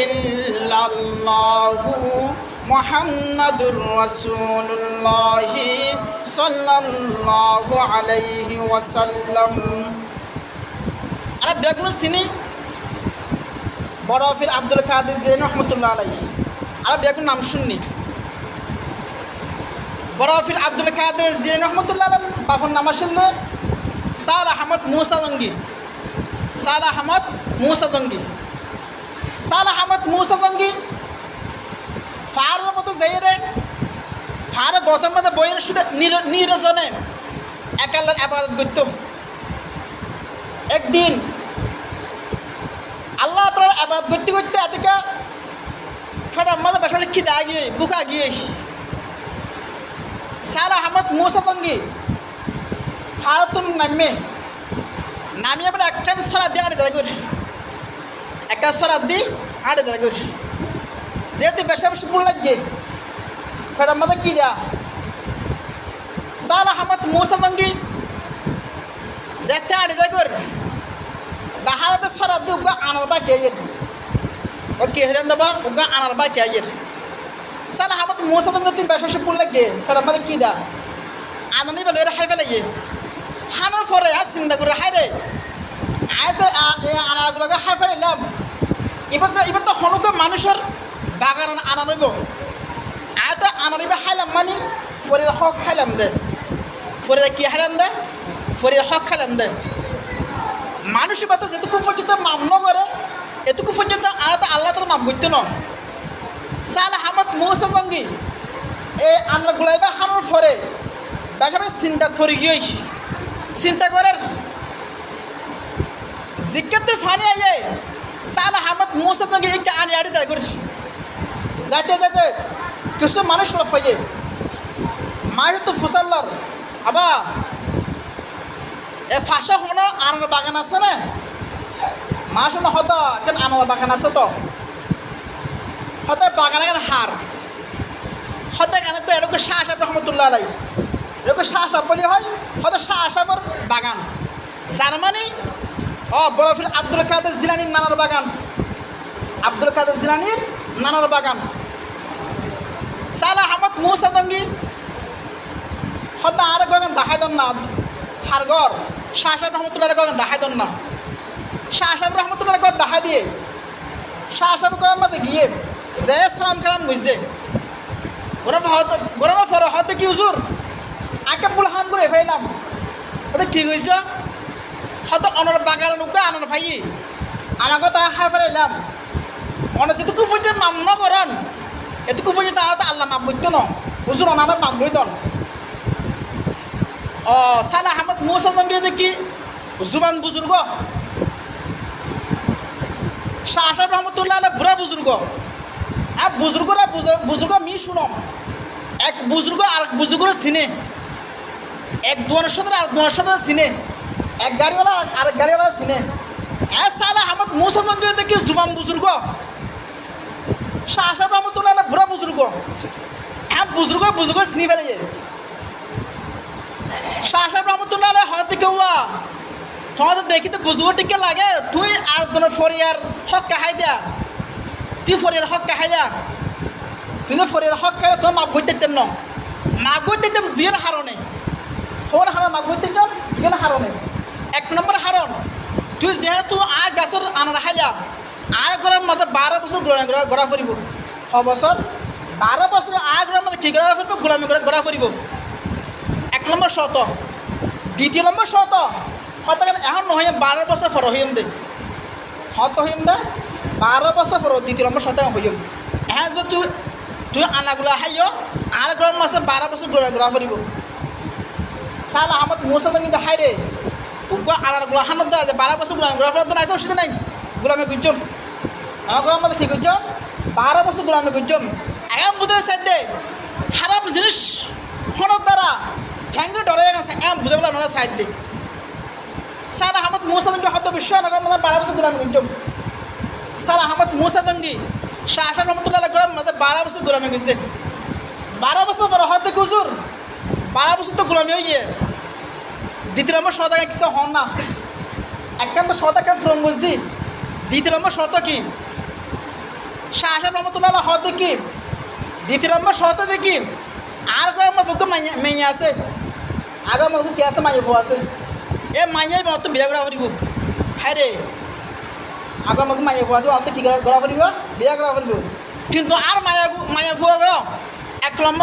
ইল্লাল্লাহু মুহাম্মাদুর রাসূলুল্লাহ সাল্লাল্লাহু আলাইহি ওয়াসাল্লাম। আরে চিনি? বড় ফির আব্দুল কাদের জেন রহমতুল্লাহ আলাইহি। আরে নাম শুননি। বড় ফির আব্দুল কাদের জেন রহমতুল্লাহ আলাইহি, বাফর নাম শুনলে সাল আহমদ মুসা জঙ্গি। সাল আহমদ মুসা জঙ্গি। সাল আহমদ মুসা জঙ্গি ফারের মতো যাই রে ফারে গৌতম মধ্যে বইয়ের শুধু নিরজনে একাল্লার আবাদত করত একদিন আল্লাহ তালার আবাদ করতে করতে এদিকে ফেটার মধ্যে বেসা খিদে আগিয়ে বুকা গিয়ে সাল আহমদ মুসা জঙ্গি ফারতুম নামে, নামিয়ে এবার একটা সরাদ দিয়ে আড়ে দাঁড়া করি সরাদ দিয়ে আড়ে দাঁড়া করি। যেহেতু বেশি বেশি পুল লাগে ফেরার মধ্যে কি দেয়া? সাল আহমদ মুসা জঙ্গি, যেতে আড়ে দাঁড়া করি। দাহাতে সরাদ দিয়ে উগা আনার বা কে ও কে হেরেন দেবা, উগা আনার বা কে সাল আহমদ মুসা জঙ্গি তিন বেশি বেশি পুল লাগে ফেরার মধ্যে কি দেয়া? আনানি বলে হাই ফেলে হানোর পরে আর চিন্তা করে হাই রে। আয়তে আনারগুলোকে হাই ফেলাম এবার তো এবার তো হনুকে মানুষের বাগান আনা নইব আয়তে আনারিবে খাইলাম মানে ফরির হক খাইলাম দে। ফরির কি খাইলাম দে? ফরির হক খাইলাম দে। মানুষ এবার তো যেটুকু পর্যন্ত মাম করে এটুকু পর্যন্ত আনাতে আল্লাহ তার মাম করতে ন। সাল আহমদ মৌসা জঙ্গি এই আনারগুলাইবা খানোর পরে বেশি চিন্তা থরি গিয়ে চিন্তা করার জিজ্ঞাত ফানি আইয়ে, সাল মুসা তঙ্গে একটা আনি আড়ি দেয় করে? যাতে যাতে কিছু মানুষ লফাইয়ে মায়ের তো ফুসাল্লার আবা, এ ফাঁসা হনো আনার বাগান আছে না? মা শোনো হতো কেন আনার বাগান আছে তো? হতে বাগান এখানে হার? হতে কেন এরকম শাহ সাহেব রহমতুল্লাহ আলাই। এরকম সাহেব বলি হয়, হয়তো শাহ সাহেবর বাগান। যার মানে ও বরফির আব্দুল কাদের জিলানির নানার বাগান। আব্দুল কাদের জিলানির নানার বাগান। সালা আহমদ মুসা দঙ্গি হয়তো আর গগান দেখাই দন না। হারগর, শাহ সাহেব রহমতুল্লাহ গগান দেখাই দন না। শাহ সাহেব রহমতুল্লাহ গর দেখা দিয়ে। শাহ সাহেব গরম মধ্যে গিয়ে যে সালাম কালাম বুঝছে। গরম গরম ফর হয়তো কি হুজুর? আগে পুল হাম করে ফেলাম। ওটা কি হয়েছে হয়তো অনার বাগান উঠবে আনার ভাই। আমাকে তা খাই ফেলাইলাম অনেক যেটুকু পর্যন্ত মাম ন করেন এটুকু পর্যন্ত আর তো আল্লাহ মাম করতো ন হুজুর অনারা মাম করে দন ও সালা আহমদ মুসা জঙ্গি দেখি, জুবান বুজুর্গ শাহ সাহেব রহমতুল্লাহ আল্লাহ বুড়া বুজুর্গ আর বুজুর্গরা বুজুর্গ মি শুনম। এক বুজুর্গ আর এক বুজুর্গ চিনে। এক দুয়ারের সাথে আর দুয়ারের সাথে চিনে। এক গাড়িওয়ালা আর এক গাড়িওয়ালা চিনে। হ্যাঁ সালা আহমদ মুসলমান দেখি জুবাম বুজুর্গ শাহ সাহেব রহমতুল্লাহ বুড়া বুজুর্গ হ্যাঁ বুজুর্গ বুজুর্গ চিনি ফেলে শাহ সাহেব রহমতুল্লাহ হয়তো কেউ তোমাদের দেখিতে বুজুর্গ টিকে লাগে, তুই আর জনের ফরিয়ার হক কাহাই দিয়া। তুই ফরিয়ার হক কাহাই দিয়া। তুই যে ফরিয়ার হক খাই তোর মাপ বইতে ন। মাপ বইতে দুইয়ের হারণে ফোন হারণ মাপ বইতে দুইয়ের হারণে এক নম্বর হারণ তুই যেহেতু আর গাছের আনার হাইলা আর মধ্যে বারো বছর ঘোরা ফুরিব ছ বছর বারো বছর ঘরের মধ্যে কি ঘোরা ফুরব গোলামি করে ঘোরা ফুরিব এক নম্বর শত দ্বিতীয় নম্বর শত হয়তো এখন নহয় বারো বছর ফর হইম দে। হত হইম দে বারো বছর ফর দ্বিতীয় নম্বর শত হইম এখন যে তুই তুই আনাগুলা হাইয় আর ঘরের মাসে বারো বছর ঘোরা ঘোরা ফুরিব সাল আহমদ মুসা কিন্তু হাই রে উগ্র আনারগুলা হানত যায় বারো বছর গুলাম গুলাম তো নাইছে অসুবিধা নাই। গুলামে গুজন গুলাম মধ্যে ঠিক গুজন বারো বছর গুলামে গুজন এম বুঝে সাইড খারাপ জিনিস হনত দ্বারা ঠ্যাঙ্গুলো ডরে গেছে, এম বুঝে বলে নয় সাইড দে সার আহমদ মুসা দঙ্গি হত বিশ্ব নগর বারো বছর গুলামে গুজন সার আহমদ মুসা দঙ্গি শাহ শাহ রহমতুল্লাহ গুলাম মধ্যে বারো বছর গুলামে গুজছে বারো বছর পর হয়তো হুজুর? বারো বছর তো গুলামি হয়ে গিয়ে। দ্বিতীয় নম্বর শত কিছু হন না। একান্ত শত একা ফ্রম বুঝছি। দ্বিতীয় নম্বর শত কি? শাহ সাহেব রহমতুল্লাহ হদ দেখি। দ্বিতীয় নম্বর শহর দেখি। আর কয়েক মতো মেয়ে আছে। আগের মতো কে আছে? মাইয়ে বউ আছে। এ মাইয়াই মতো বিয়া করা ফুরিব হ্যাঁ রে। আগৰ মাইয়ে মায়ে আছে? মতো কি কৰা ফুৰিব বিয়া কৰা ফুৰিব কিন্তু আর মায়া মায়া ফুৱা এক নম্বৰ